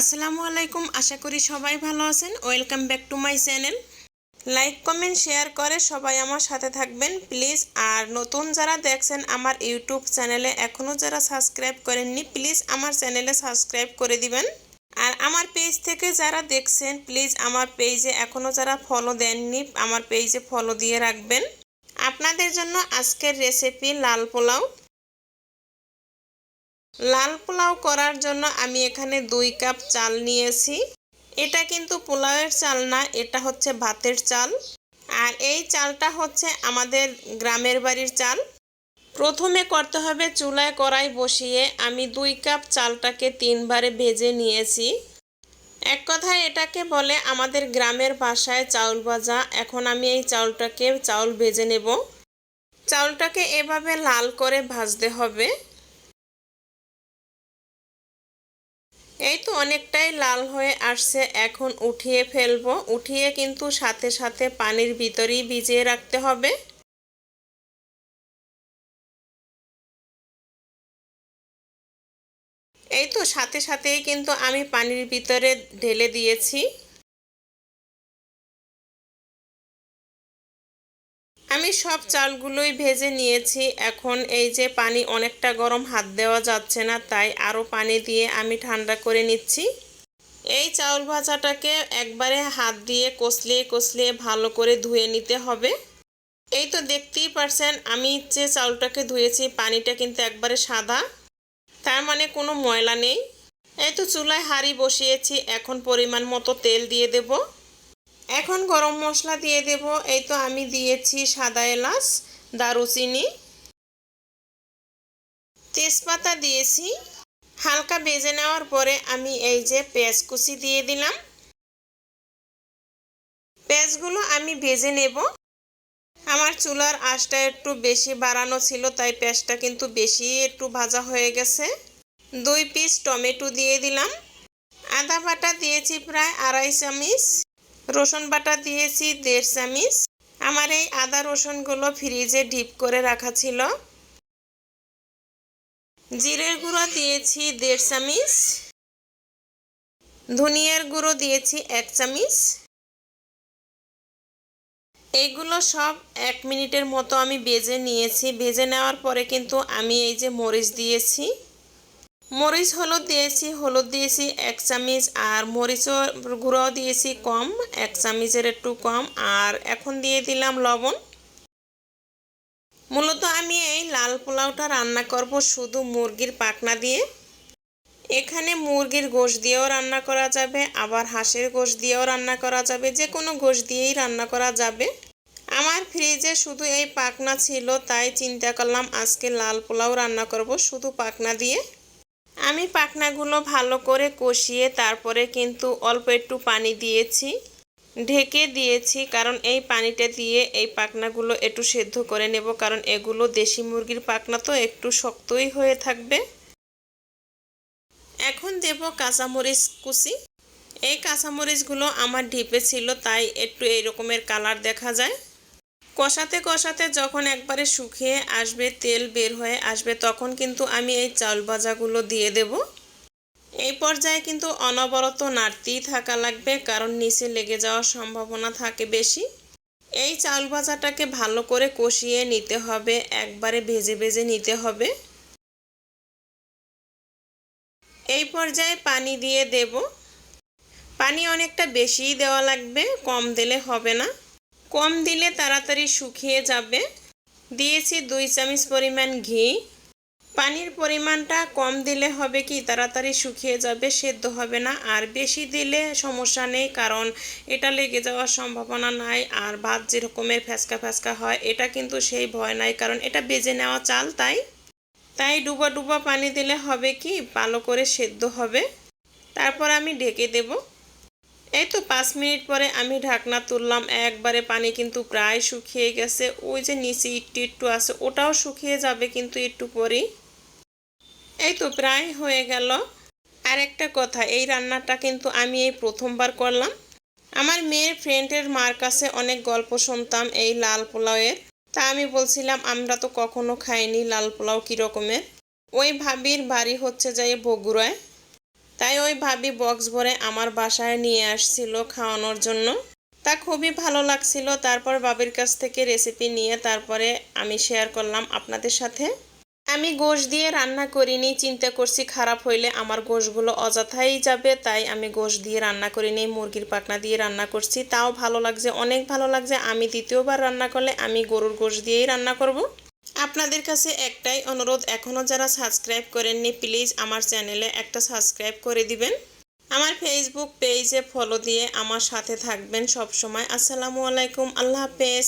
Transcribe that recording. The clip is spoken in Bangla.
আসসালামু আলাইকুম, আশা করি সবাই ভালো আছেন। Welcome back to my channel like comment share করে সবাই আমার সাথে থাকবেন প্লিজ আর নতুন যারা দেখছেন আমার ইউটিউব চ্যানেলে এখনও যারা সাবস্ক্রাইব করেননি প্লিজ আমার চ্যানেলে সাবস্ক্রাইব করে দিবেন। আর আমার পেজ থেকে যারা দেখছেন প্লিজ আমার পেজে এখনও যারা ফলো দেননি, আমার পেজে ফলো দিয়ে রাখবেন। আপনাদের জন্য আজকের রেসিপি লাল পোলাও। লাল পোলাও করার জন্য আমি এখানে দুই কাপ চাল নিয়েছি। এটা কিন্তু পোলাওয়ের চাল না, এটা হচ্ছে ভাতের চাল। আর এই চালটা হচ্ছে আমাদের গ্রামের বাড়ির চাল। প্রথমে করতে হবে চুলায় কড়াই বসিয়ে আমি দুই কাপ চালটাকে তিনবারে ভেজে নিয়েছি। এক কথায় এটাকে বলে আমাদের গ্রামের ভাষায় চাউল ভাজা। এখন আমি এই চাউলটাকে চাউল ভেজে নেব। চাউলটাকে এভাবে লাল করে ভাজতে হবে। এই তো অনেকটাই লাল হয়ে আসছে, এখন উঠিয়ে ফেলব। উঠিয়ে কিন্তু সাথে সাথে পানির ভিতরেই ভিজিয়ে রাখতে হবে। এই তো সাথে সাথেই কিন্তু আমি পানির ভিতরে ঢেলে দিয়েছি। আমি সব চালগুলোই ভেজে নিয়েছি। এখন এই যে পানি অনেকটা গরম হাত দেওয়া যাচ্ছে না, তাই আরও পানি দিয়ে আমি ঠান্ডা করে নিচ্ছি। এই চাউল ভাজাটাকে একবারে হাত দিয়ে কষলিয়ে কষলিয়ে ভালো করে ধুয়ে নিতে হবে। এই তো দেখতেই পারছেন, আমি যে চাউলটাকে ধুয়েছি, পানিটা কিন্তু একবারে সাদা। তার মানে কোনো ময়লা নেই। এই তো চুলায় হাঁড়ি বসিয়েছি, এখন পরিমাণ মতো তেল দিয়ে দেবো। এখন গরম মশলা দিয়ে দেব। এই তো আমি দিয়েছি সাদা এলাচ, দারুচিনি। তেজপাতা দিয়েছি। হালকা বেজে নেওয়ার পরে আমি এই যে পেঁয়াজ কুচি দিয়ে দিলাম। পেঁয়াজগুলো আমি ভেজে নেব। আমার চুলার আঁচটা একটু বেশি বাড়ানো ছিল, তাই পেঁয়াজটা কিন্তু বেশি একটু ভাজা হয়ে গেছে। দুই পিস টমেটো দিয়ে দিলাম। আদা বাটা দিয়েছি প্রায় আড়াই চামিচ। রসুন বাটা দিয়েছি, দেড় চামিচ। আমার এই আদা রসুনগুলো ফ্রিজে ডিপ করে রাখা ছিল। জিরের গুঁড়ো দিয়েছি দেড় চামিচ। ধনিয়ার গুঁড়ো দিয়েছি এক চামিচ। এইগুলো সব এক মিনিটের মতো আমি বেজে নিয়েছি। বেজে নেওয়ার পরে কিন্তু আমি এই যে মরিচ দিয়েছি। মরিচ, হলুদ দিয়েছি হলুদ দিয়েছি এক চামচ, আর মরিচও গুঁড়ো দিয়েছি কম, এক চামচের একটু কম, আর এখন দিয়ে দিলাম লবণ। মূলত আমি এই লাল পোলাওটা রান্না করব শুধু মুরগির পাকনা দিয়ে। এখানে মুরগির গোশ দিয়েও রান্না করা যাবে, আবার হাঁসের গোশ দিয়েও রান্না করা যাবে যে কোনো গোশ দিয়েই রান্না করা যাবে। আমার ফ্রিজে শুধু এই পাকনা ছিল, তাই চিন্তা করলাম আজকে লাল পোলাও রান্না করব শুধু পাকনা দিয়ে। আমি পাখনাগুলো ভালো করে কষিয়ে তারপরে কিন্তু অল্প একটু পানি দিয়েছি। ঢেকে দিয়েছি কারণ এই পানিটা দিয়ে এই পাখনাগুলো একটু সেদ্ধ করে নেব কারণ এগুলো দেশি মুরগির পাখনা তো একটু শক্তই হয়ে থাকবে। এখন দেব কাঁচামরিচ কুচি। এই কাঁচামরিচগুলো আমার ঢিপে ছিল, তাই একটু এই রকমের কালার দেখা যায়। কষাতে কষাতে যখন একবারে শুকিয়ে আসবে, তেল বের হয়ে আসবে, তখন কিন্তু আমি এই চাউল ভাজাগুলো দিয়ে দেব। এই পর্যায়ে কিন্তু অনবরত নাড়তেই থাকা লাগবে, কারণ নিচে লেগে যাওয়ার সম্ভাবনা থাকে বেশি। এই চাউল ভাজাটাকে ভালো করে কষিয়ে নিতে হবে, একবারে ভেজে ভেজে নিতে হবে। এই পর্যায়ে পানি দিয়ে দেব। পানি অনেকটা বেশিই দেওয়া লাগবে, কম দিলে হবে না। কম দিলে তাড়াতাড়ি শুকিয়ে যাবে। দিয়েছি দুই চামচ পরিমাণ ঘি। পানির পরিমাণটা কম দিলে হবে কি, তাড়াতাড়ি শুকিয়ে যাবে, সেদ্ধ হবে না। আর বেশি দিলে সমস্যা নেই, কারণ এটা লেগে যাওয়ার সম্ভাবনা নাই। আর ভাত যেরকমের ফ্যাসকা ফ্যাসকা হয়, এটা কিন্তু সেই ভয় নাই, কারণ এটা বেজে নেওয়া চাল তাই। তাই ডুবা ডুবা পানি দিলে হবে কি, ভালো করে সেদ্ধ হবে। তারপর আমি ঢেকে দেবো। এই তো পাঁচ মিনিট পরে আমি ঢাকনা তুললাম, একবারে পানি কিন্তু প্রায় শুকিয়ে গেছে। ওই যে নিচে একটু একটু আছে, ওটাও শুকিয়ে যাবে কিন্তু একটু পরেই। এই তো প্রায় হয়ে গেল। আর একটা কথা, এই রান্নাটা কিন্তু আমি এই প্রথমবার করলাম। আমার মেয়ের ফ্রেন্ডের মার কাছে অনেক গল্প শুনতাম এই লাল পোলাওয়ের। তা আমি বলছিলাম, আমরা তো কখনো খাইনি লাল পোলাও কী রকমের ওই ভাবির বাড়ি হচ্ছে যাই বগুড়ায়। তাই ওই ভাবি বক্স ভরে আমার বাসায় নিয়ে আসছিল খাওয়ানোর জন্য। তা খুবই ভালো লাগছিল। তারপর বাবির কাছ থেকে রেসিপি নিয়ে তারপরে আমি শেয়ার করলাম আপনাদের সাথে। আমি গোশ দিয়ে রান্না করিনি, চিন্তা করছি খারাপ হইলে আমার গোশগুলো অযথাই যাবে, তাই আমি গোশ দিয়ে রান্না করিনি, মুরগির পাখনা দিয়ে রান্না করছি। তাও ভালো লাগছে, অনেক ভালো লাগছে। আমি দ্বিতীয়বার রান্না করলে আমি গরুর গোশ দিয়েই রান্না করব। আপনাদের কাছে একটাই অনুরোধ এখনও যারা সাবস্ক্রাইব করেননি, প্লিজ আমার চ্যানেলে একটা সাবস্ক্রাইব করে দিবেন। আমার ফেসবুক পেজে ফলো দিয়ে আমার সাথে থাকবেন সবসময়। আসসালামু আলাইকুম, আল্লাহ হাফেজ।